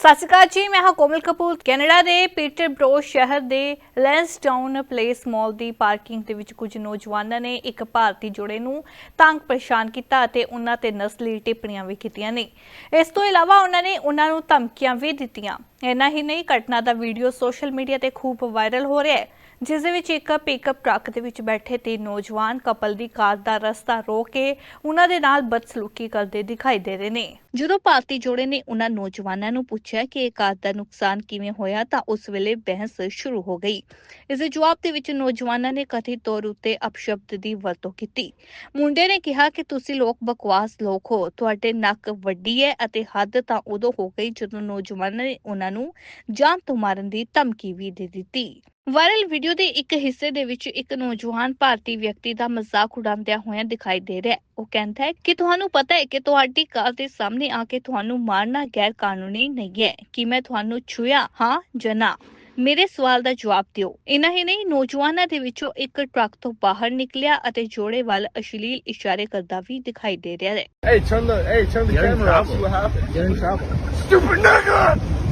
ਸਤਿ ਸ਼੍ਰੀ ਅਕਾਲ ਜੀ, ਮੈਂ ਹਾਂ ਕੋਮਲ ਕਪੂਰ, ਕੈਨੇਡਾ ਦੇ ਪੀਟਰਬਰੋ ਸ਼ਹਿਰ ਦੇ ਲੈਂਸਟਾਊਨ ਪਲੇਸ ਮਾਲ ਦੀ ਪਾਰਕਿੰਗ ਦੇ ਵਿੱਚ ਕੁਝ ਨੌਜਵਾਨਾਂ ਨੇ ਇੱਕ ਭਾਰਤੀ ਜੋੜੇ ਨੂੰ ਤੰਗ ਪਰੇਸ਼ਾਨ ਕੀਤਾ ਅਤੇ ਉਹਨਾਂ ਤੇ ਨਸਲੀ ਟਿੱਪਣੀਆਂ ਵੀ ਕੀਤੀਆਂ ਨੇ। ਇਸ ਤੋਂ ਇਲਾਵਾ ਉਹਨਾਂ ਨੇ ਉਹਨਾਂ ਨੂੰ ਧਮਕੀਆਂ ਵੀ ਦਿੱਤੀਆਂ। ਇੰਨਾ ਹੀ ਨਹੀਂ, ਘਟਨਾ ਦਾ ਵੀਡੀਓ ਸੋਸ਼ਲ ਮੀਡੀਆ ਤੇ ਖੂਬ ਵਾਇਰਲ ਹੋ ਰਿਹਾ ਹੈ, ਜਿਸ ਦੇ ਵਿੱਚ ਇੱਕ ਪਿਕਅਪ ਟਰੱਕ ਦੇ ਵਿੱਚ ਬੈਠੇ ਤਿੰਨ ਨੌਜਵਾਨ ਕਪਲ ਦੀ ਕਾਰ ਦਾ ਰਸਤਾ ਰੋਕ ਕੇ ਉਹਨਾਂ ਦੇ ਨਾਲ ਬਦਸਲੂਕੀ ਕਰਦੇ ਦਿਖਾਈ ਦੇ ਰਹੇ ਨੇ। ਜਦੋਂ ਭਾਰਤੀ ਜੋੜੇ ਨੇ ਉਹਨਾਂ ਨੌਜਵਾਨਾਂ ਨੂੰ ਪੁੱਛਿਆ ਕਿ ਇਹ ਕਾਰ ਦਾ ਨੁਕਸਾਨ ਕਿਵੇਂ ਹੋਇਆ, ਤਾਂ ਉਸ ਵੇਲੇ ਬਹਿਸ ਸ਼ੁਰੂ ਹੋ ਗਈ। ਇਸ ਦੇ ਜਵਾਬ ਦੇ ਵਿੱਚ ਨੌਜਵਾਨਾਂ ਨੇ ਕਥਿਤ ਤੌਰ ਉੱਤੇ ਅਪਸ਼ਬਦ ਦੀ ਵਰਤੋਂ ਕੀਤੀ। ਮੁੰਡੇ ਨੇ ਕਿਹਾ ਕਿ ਤੁਸੀਂ ਲੋਕ ਬਕਵਾਸ ਲੋਕ ਹੋ, ਤੁਹਾਡੇ ਨੱਕ ਵੱਡੀ ਹੈ ਅਤੇ ਹੱਦ ਤਾਂ ਉਦੋਂ ਹੋ ਗਈ ਜਦੋਂ ਨੌਜਵਾਨਾਂ ਨੇ ਉਹਨਾਂ ਨੂੰ ਜਾਨ ਤੋਂ ਮਾਰਨ ਦੀ ਧਮਕੀ ਵੀ ਦੇ ਦਿੱਤੀ ਵਾਇਰਲ ਵੀਡੀਓ ਦੇ ਇੱਕ ਹਿੱਸੇ ਦੇ ਵਿੱਚ ਇੱਕ ਨੌਜਵਾਨ ਭਾਰਤੀ ਵਿਅਕਤੀ ਦਾ ਮਜ਼ਾਕ ਉਡਾਉਂਦਿਆਂ ਹੋਇਆਂ ਦਿਖਾਈ ਦੇ ਰਿਹਾ ਹੈ ਉਹ ਕਹਿੰਦਾ ਹੈ ਕਿ ਤੁਹਾਨੂੰ ਪਤਾ ਹੈ ਕਿ ਤੁਹਾਡੀ ਕਾਰ ਦੇ ਸਾਹਮਣੇ ਆ ਕੇ ਤੁਹਾਨੂੰ ਮਾਰਨਾ ਗੈਰ ਕਾਨੂੰਨੀ ਨਹੀਂ ਹੈ ਕਿ ਮੈਂ ਤੁਹਾਨੂੰ ਛੁਇਆ ਹਾਂ ਜਾਂ ਨਾ ਮੇਰੇ ਸਵਾਲ ਦਾ ਜਵਾਬ ਦਿਓ ਇਨਾ ਹੀ ਨਹੀਂ ਨੌਜਵਾਨਾਂ ਦੇ ਵਿੱਚੋਂ ਇੱਕ ਟਰੱਕ ਤੋਂ ਬਾਹਰ ਨਿਕਲਿਆ ਅਤੇ ਜੋੜੇ ਵੱਲ ਅਸ਼ਲੀਲ ਇਸ਼ਾਰੇ ਕਰਦਾ ਵੀ ਦਿਖਾਈ ਦੇ ਰਿਹਾ ਹੈ Hey, turn the hey, turn the You're in camera off. trouble. See what happens. You're in trouble. Stupid nigga!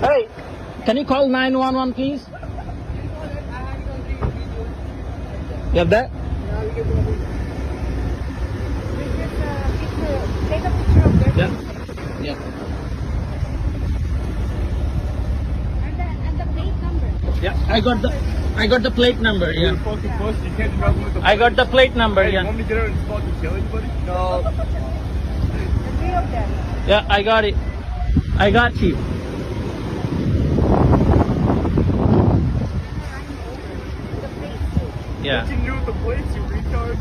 Hey, can you call 911 please? You have that? Yeah. Yeah. Yeah, I got the I got the plate number. Yeah. I got the plate number. Yeah. No. Yeah, I got it. I got you. Yeah. What you do with the plates, you retard?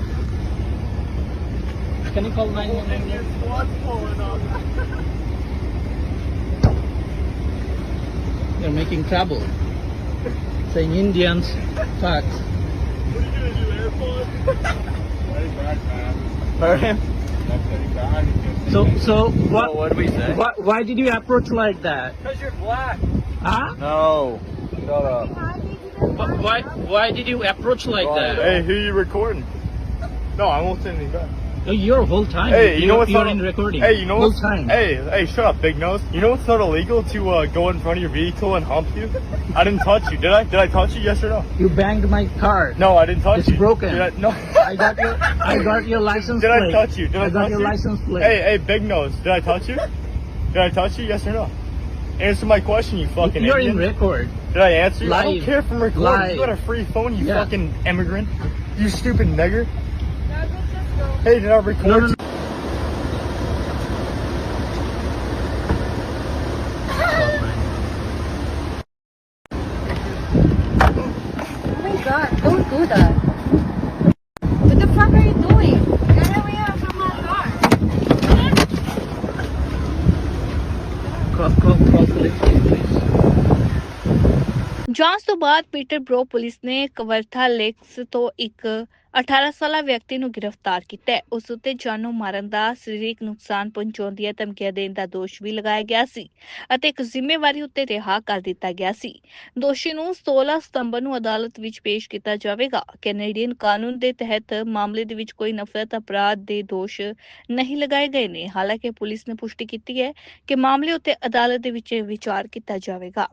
Can you call And 911? your squad's pulling up. You're making trouble. Saying Indians. Facts. What are you gonna do, AirPods? Hey, back, man. Hurt him. That's bad. So so what? Oh, what do we say? Why, why did you approach like that? Because you're black. Huh? No. Shut up. Why why did you approach like that? Hey, who you recording? No, I won't say anything back. No, You're whole time. Hey, you you're, know what's you're not, in recording. Hey, you know whole what's time. Hey, hey, shut up, big nose. You know what's not illegal to uh, go in front of your vehicle and hump you? I didn't touch you, did I? Did I touch you? Yes or no? You banged my car. No, I didn't touch It's you. It's broken. Did I, no. I got your I got your license Did I touch you? Did I, I got touch your you? license plate. Hey, hey, big nose. Did I touch you? Did I touch you? Yes or no? Answer my question, you fucking You're idiot. in record. Did I answer you? I don't Live. care from recording. Live. You got a free phone, you Yeah. fucking immigrant. You stupid nigger. No, just, just go. Hey, did I record? No, no, ਜਾਂਚ ਤੋਂ ਬਾਅਦ Peterborough police ਨੇ ਕਵਰਥਾ lakes ਤੋਂ ਇੱਕ 18 ਸਾਲਾ ਵਿਅਕਤੀ ਨੂੰ ਗ੍ਰਿਫਤਾਰ ਕੀਤਾ ਹੈ। ਉਸ ਉੱਤੇ ਜਾਨੋਂ ਮਾਰਨ ਦਾ ਸਰੀਰਕ ਨੁਕਸਾਨ ਪਹੁੰਚਾਉਣ ਦੀਆਂ ਧਮਕੀਆਂ ਦੇਣ ਦਾ ਦੋਸ਼ ਵੀ ਲਗਾਇਆ ਗਿਆ ਸੀ ਅਤੇ ਇੱਕ ਜ਼ਿੰਮੇਵਾਰੀ ਉੱਤੇ ਰਿਹਾ ਕਰ ਦਿੱਤਾ ਗਿਆ ਸੀ। ਦੋਸ਼ੀ ਨੂੰ 16 ਸਤੰਬਰ ਨੂੰ ਅਦਾਲਤ ਵਿੱਚ ਪੇਸ਼ ਕੀਤਾ ਜਾਵੇਗਾ। ਕੈਨੇਡੀਅਨ ਕਾਨੂੰਨ ਦੇ ਤਹਿਤ ਮਾਮਲੇ ਦੇ ਵਿੱਚ ਕੋਈ ਨਫ਼ਰਤ ਅਪਰਾਧ ਦੇ ਦੋਸ਼ ਨਹੀਂ ਲਗਾਏ ਗਏ ਨੇ। ਹਾਲਾਂਕਿ ਪੁਲਿਸ ਨੇ ਪੁਸ਼ਟੀ ਕੀਤੀ ਹੈ ਕਿ ਮਾਮਲੇ ਉੱਤੇ ਅਦਾਲਤ ਦੇ ਵਿੱਚ ਵਿਚਾਰ ਕੀਤਾ ਜਾਵੇਗਾ।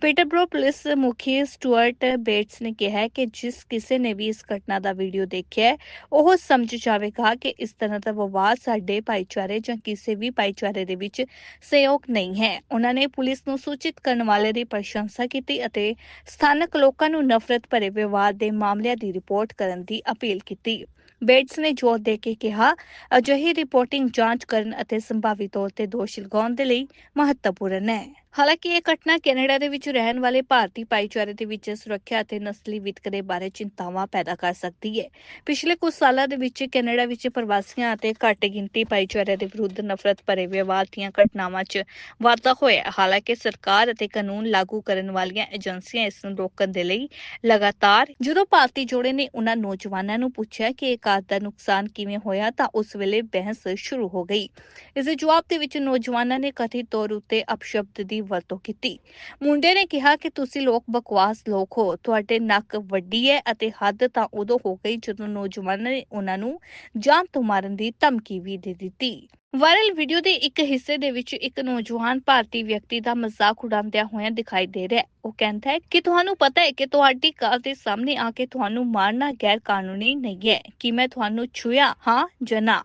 ਪੀਟਰਬਰੋ ਪੁਲਿਸ ਮੁਖੀ ਸਟੂਅਰਟ ਬੇਟਸ ਨੇ ਕਿਹਾ ਕਿ ਜਿਸ ਕਿਸੇ ਨੇ ਵੀ ਇਸ ਘਟਨਾ ਦਾ ਵੀਡੀਓ ਦੇਖਿਆ ਹੈ, ਉਹ ਸਮਝ ਜਾਵੇਗਾ ਕਿ ਇਸ ਤਰ੍ਹਾਂ ਦਾ ਵਿਵਾਦ ਸਾਡੇ ਭਾਈਚਾਰੇ ਜਾਂ ਕਿਸੇ ਵੀ ਭਾਈਚਾਰੇ ਦੇ ਵਿੱਚ ਸਹਿਯੋਗ ਨਹੀਂ ਹੈ। ਉਹਨਾਂ ਨੇ ਪੁਲਿਸ ਨੂੰ ਸੂਚਿਤ ਕਰਨ ਵਾਲੇ ਦੀ ਪ੍ਰਸ਼ੰਸਾ ਕੀਤੀ ਅਤੇ ਸਥਾਨਕ ਲੋਕਾਂ ਨੂੰ ਨਫ਼ਰਤ ਭਰੇ ਵਿਵਾਦ ਦੇ ਮਾਮਲਿਆਂ ਦੀ ਰਿਪੋਰਟ ਕਰਨ ਦੀ ਅਪੀਲ ਕੀਤੀ। ਬੇਟਸ ਨੇ ਜ਼ੋਰ ਦੇ ਕੇ ਕਿਹਾ, ਅਜਿਹੀ ਰਿਪੋਰਟਿੰਗ ਜਾਂਚ ਕਰਨ ਅਤੇ ਸੰਭਾਵੀ ਤੌਰ ਤੇ ਦੋਸ਼ ਲਗਾਉਣ ਦੇ ਲਈ ਮਹੱਤਵਪੂਰਨ ਹੈ। ਹਾਲਾਂਕਿ ਇਹ ਘਟਨਾ ਕੈਨੇਡਾ ਦੇ ਵਿੱਚ ਰਹਿਣ ਵਾਲੇ ਭਾਰਤੀ ਭਾਈਚਾਰੇ ਦੇ ਵਿੱਚ ਸੁਰੱਖਿਆ ਅਤੇ ਨਸਲੀ ਵਿਤਕਰੇ ਬਾਰੇ ਚਿੰਤਾਵਾਂ ਪੈਦਾ ਕਰ ਸਕਦੀ ਹੈ। ਪਿਛਲੇ ਕੁਝ ਸਾਲਾਂ ਦੇ ਵਿੱਚ ਕੈਨੇਡਾ ਵਿੱਚ ਪ੍ਰਵਾਸੀਆਂ ਅਤੇ ਘੱਟ ਗਿਣਤੀ ਭਾਈਚਾਰੇ ਦੇ ਵਿਰੁੱਧ ਨਫ਼ਰਤ ਭਰੇ ਵਿਵਹਾਰ ਦੀਆਂ ਘਟਨਾਵਾਂ 'ਚ ਵਾਧਾ ਹੋਇਆ ਹਾਲਾਂਕਿ ਸਰਕਾਰ ਅਤੇ ਕਾਨੂੰਨ ਲਾਗੂ ਕਰਨ ਵਾਲੀਆਂ ਏਜੰਸੀਆਂ ਇਸ ਨੂੰ ਰੋਕਣ ਦੇ ਲਈ ਲਗਾਤਾਰ ਜਦੋਂ ਭਾਰਤੀ ਜੋੜੇ ਨੇ ਉਹਨਾਂ ਨੌਜਵਾਨਾਂ ਨੂੰ ਪੁੱਛਿਆ ਕਿ ਇਹ ਕਾਰ ਦਾ ਨੁਕਸਾਨ ਕਿਵੇਂ ਹੋਇਆ ਤਾਂ ਉਸ ਵੇਲੇ ਬਹਿਸ ਸ਼ੁਰੂ ਹੋ ਗਈ। ਇਸ ਦੇ ਜਵਾਬ ਦੇ ਵਿੱਚ ਨੌਜਵਾਨਾਂ ਨੇ ਕਥਿਤ ਤੌਰ ਉੱਤੇ ਅਪਸ਼ਬਦ ਦੀ ਵਰਤੋਂ ਕੀਤੀ। ਮੁੰਡੇ ਨੇ ਕਿਹਾ ਕਿ ਤੁਸੀਂ ਲੋਕ ਬਕਵਾਸ ਲੋਕ ਹੋ, ਤੁਹਾਡੇ ਨੱਕ ਵੱਡੀ ਹੈ ਅਤੇ ਹੱਦ ਤਾਂ ਉਦੋਂ ਹੋ ਗਈ ਜਦੋਂ ਨੌਜਵਾਨਾਂ ਨੇ ਉਹਨਾਂ ਨੂੰ ਜਾਨ ਤੋਂ ਮਾਰਨ ਦੀ ਧਮਕੀ ਵੀ ਦੇ ਦਿੱਤੀ। ਵਾਇਰਲ ਵੀਡੀਓ ਦੇ ਇੱਕ ਹਿੱਸੇ ਦੇ ਵਿੱਚ ਇੱਕ ਨੌਜਵਾਨ ਭਾਰਤੀ ਵਿਅਕਤੀ ਦਾ ਮਜ਼ਾਕ ਉਡਾਉਂਦਿਆਂ ਹੋਇਆ ਦਿਖਾਈ ਦੇ ਰਿਹਾ ਹੈ। ਉਹ ਕਹਿੰਦਾ ਹੈ ਕਿ ਤੁਹਾਨੂੰ ਪਤਾ ਹੈ ਕਿ ਤੁਹਾਡੀ ਕਾਰ ਦੇ ਸਾਹਮਣੇ ਆ ਕੇ ਤੁਹਾਨੂੰ ਮਾਰਨਾ ਗੈਰ ਕਾਨੂੰਨੀ ਨਹੀਂ ਹੈ, ਕਿ ਮੈਂ ਤੁਹਾਨੂੰ ਛੁਇਆ ਹਾਂ ਜਾਂ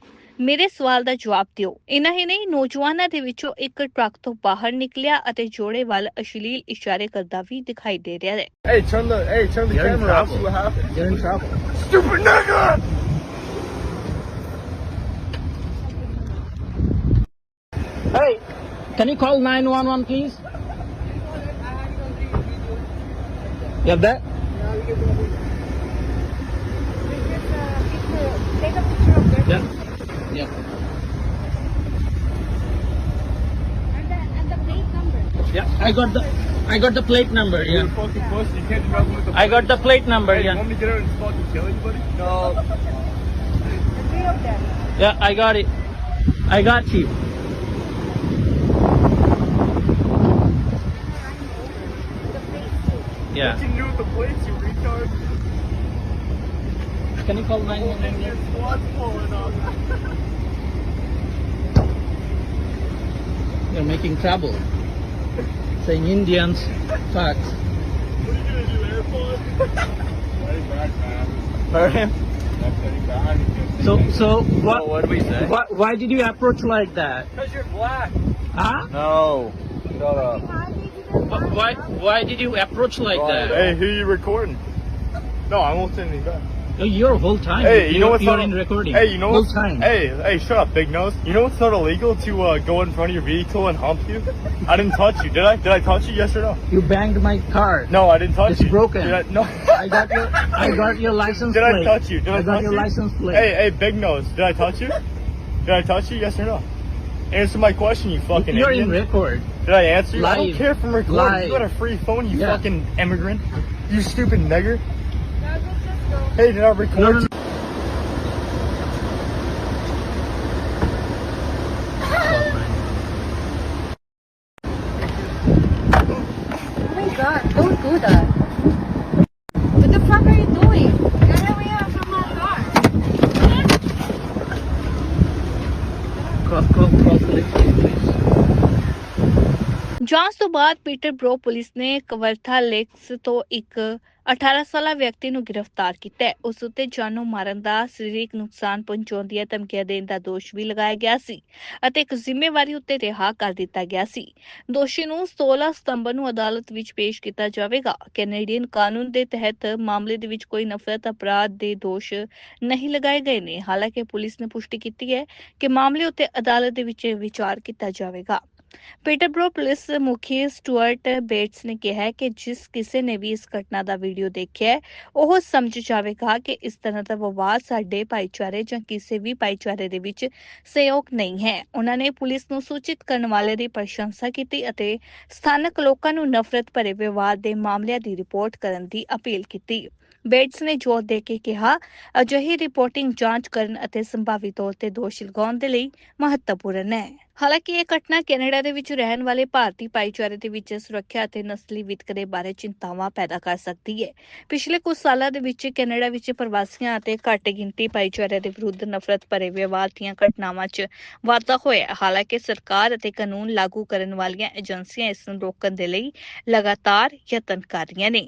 ਮੇਰੇ ਸਵਾਲ ਦਾ ਜਵਾਬ ਦਿਓ ਇਨਾ ਹੀ ਨਹੀਂ ਨੌਜਵਾਨਾਂ ਦੇ ਵਿੱਚੋਂ ਇੱਕ ਟਰੱਕ ਤੋਂ ਬਾਹਰ ਨਿਕਲਿਆ ਅਤੇ ਜੋੜੇ ਵੱਲ ਅਸ਼ਲੀਲ ਇਸ਼ਾਰੇ ਕਰਦਾ ਵੀ ਦਿਖਾਈ ਦੇ ਰਿਹਾ ਹੈ Hey, turn the hey, turn the You're in camera off. trouble. See what happens. You're in trouble. Stupid nigga! Hey, can you call 911, please? You have that? Take a picture of their Yeah. Yeah. and the, and the plate number. Yeah. I got the I got the plate number. You're a Yeah. fucking. You can't drive with the I got the plate number. Hey, you Yeah. want me to get out and fucking kill anybody? No. The three of them. Yeah. I got it. I got you. The plate too. Yeah. What you do with the plates, you retard? Can you call Your 911? squad's pulling up. You're making trouble. Saying Indians facts. What are you gonna do, airport? Very bad, man. Hurt him. That's very. So so what? Oh, what do we say? Why, why did you approach like that? Because you're black. Huh? No. Shut up. Why why did you approach like that? Hey, who are you recording? No, I won't send anything back. No, You're whole time. Hey, you you're, know what's you're not, in recording. Hey, you know what's time. Hey, hey, shut up, big nose. You know what's not illegal to uh, go in front of your vehicle and hump you? I didn't touch you, did I? Did I touch you? Yes or no? You banged my car. No, I didn't touch It's you. broken. Did I, no. I got your I got your license Did plate. I touch you? Did I, I got touch your you? license plate. Hey, hey, big nose. Did I touch you? Did I touch you? Yes or no? Answer my question, you fucking You're in record. Did I answer you? I don't care from recording. Live. You got a free phone, you Yeah. fucking immigrant. You stupid nigger. Hey, did I record No, no, you? no. Oh my god, don't do that. What the fuck are you doing? Get away from my car. Call, call, call police, please. ਜਾਂਚ ਤੋਂ ਬਾਅਦ Peter ਬਰੋ police ਨੇ ਕਵਰਥਾ lakes ਤੋਂ ਇੱਕ 18 ਸਾਲਾ ਵਿਅਕਤੀ ਨੂੰ ਗ੍ਰਿਫਤਾਰ ਕੀਤਾ ਹੈ। ਉਸ ਉੱਤੇ ਜਾਨੋਂ ਮਾਰਨ ਦਾ, ਸਰੀਰਕ ਨੁਕਸਾਨ ਪਹੁੰਚਾਉਣ ਦੀਆਂ ਧਮਕੀਆਂ ਦੇਣ ਦਾ ਦੋਸ਼ ਵੀ ਲਗਾਇਆ ਗਿਆ ਸੀ ਅਤੇ ਇੱਕ ਜ਼ਿੰਮੇਵਾਰੀ ਉੱਤੇ ਰਿਹਾ ਕਰ ਦਿੱਤਾ ਗਿਆ ਸੀ। ਦੋਸ਼ੀ ਨੂੰ 16 ਸਤੰਬਰ ਨੂੰ ਅਦਾਲਤ ਵਿੱਚ ਪੇਸ਼ ਕੀਤਾ ਜਾਵੇਗਾ। ਕੈਨੇਡੀਅਨ ਕਾਨੂੰਨ ਦੇ ਤਹਿਤ ਮਾਮਲੇ ਦੇ ਵਿੱਚ ਕੋਈ ਨਫ਼ਰਤ ਅਪਰਾਧ ਦੇ ਦੋਸ਼ ਨਹੀਂ ਲਗਾਏ ਗਏ ਨੇ। ਹਾਲਾਂਕਿ ਪੁਲਿਸ ਨੇ ਪੁਸ਼ਟੀ ਕੀਤੀ ਹੈ ਕਿ ਮਾਮਲੇ ਉੱਤੇ ਅਦਾਲਤ ਦੇ ਵਿੱਚ ਵਿਚਾਰ ਕੀਤਾ ਜਾਵੇਗਾ। ਪੀਟਰਬਰੋ ਪੁਲਿਸ ਮੁਖੀ ਸਟੂਅਰਟ ਬੇਟਸ ਨੇ ਕਿਹਾ ਕਿ ਜਿਸ ਕਿਸੇ ਨੇ ਵੀ ਇਸ ਘਟਨਾ ਦਾ ਵੀਡੀਓ ਦੇਖਿਆ ਉਹ ਸਮਝ ਜਾਵੇਗਾ ਕਿ ਇਸ ਤਰ੍ਹਾਂ ਦਾ ਵਿਵਾਦ ਸਾਡੇ ਭਾਈਚਾਰੇ ਜਾਂ ਕਿਸੇ ਵੀ ਭਾਈਚਾਰੇ ਦੇ ਵਿੱਚ ਸਹਿਯੋਗ ਨਹੀਂ ਹੈ। ਉਹਨਾਂ ਨੇ ਪੁਲਿਸ ਨੂੰ ਸੂਚਿਤ ਕਰਨ ਵਾਲੇ ਦੀ ਪ੍ਰਸ਼ੰਸਾ ਕੀਤੀ ਅਤੇ ਸਥਾਨਕ ਲੋਕਾਂ ਨੂੰ ਨਫ਼ਰਤ ਭਰੇ ਵਿਵਾਦ ਦੇ ਮਾਮਲਿਆਂ ਦੀ ਰਿਪੋਰਟ ਕਰਨ ਦੀ ਅਪੀਲ ਕੀਤੀ। ਬੇਟਸ ਨੇ ਜ਼ੋਰ ਦੇ ਕੇ ਕਿਹਾ, ਅਜਿਹੀ ਰਿਪੋਰਟਿੰਗ ਜਾਂਚ ਕਰਨ ਅਤੇ ਸੰਭਾਵੀ ਤੌਰ ਤੇ ਦੋਸ਼ ਲਗਾਉਣ ਦੇ ਲਈ ਮਹੱਤਵਪੂਰਨ ਹੈ। ਹਾਲਾਂਕਿ ਇਹ ਘਟਨਾ ਕੈਨੇਡਾ ਦੇ ਵਿੱਚ ਰਹਿਣ ਵਾਲੇ ਭਾਰਤੀ ਭਾਈਚਾਰੇ ਦੇ ਵਿੱਚ ਸੁਰੱਖਿਆ ਅਤੇ ਨਸਲੀ ਵਿਤਕਰੇ ਬਾਰੇ ਚਿੰਤਾਵਾਂ ਪੈਦਾ ਕਰ ਸਕਦੀ ਹੈ। ਪਿਛਲੇ ਕੁਝ ਸਾਲਾਂ ਦੇ ਵਿੱਚ ਕੈਨੇਡਾ ਵਿੱਚ ਪ੍ਰਵਾਸੀਆਂ ਅਤੇ ਘੱਟ ਗਿਣਤੀ ਭਾਈਚਾਰੇ ਦੇ ਵਿਰੁੱਧ ਨਫ਼ਰਤ ਭਰੇ ਵਿਵਹਾਰ ਦੀਆਂ ਘਟਨਾਵਾਂ 'ਚ ਵਾਧਾ ਹੋਇਆ ਹਾਲਾਂਕਿ ਸਰਕਾਰ ਅਤੇ ਕਾਨੂੰਨ ਲਾਗੂ ਕਰਨ ਵਾਲੀਆਂ ਏਜੰਸੀਆਂ ਇਸ ਨੂੰ ਰੋਕਣ ਦੇ ਲਈ ਲਗਾਤਾਰ ਯਤਨ ਕਰ ਰਹੀਆਂ ਨੇ।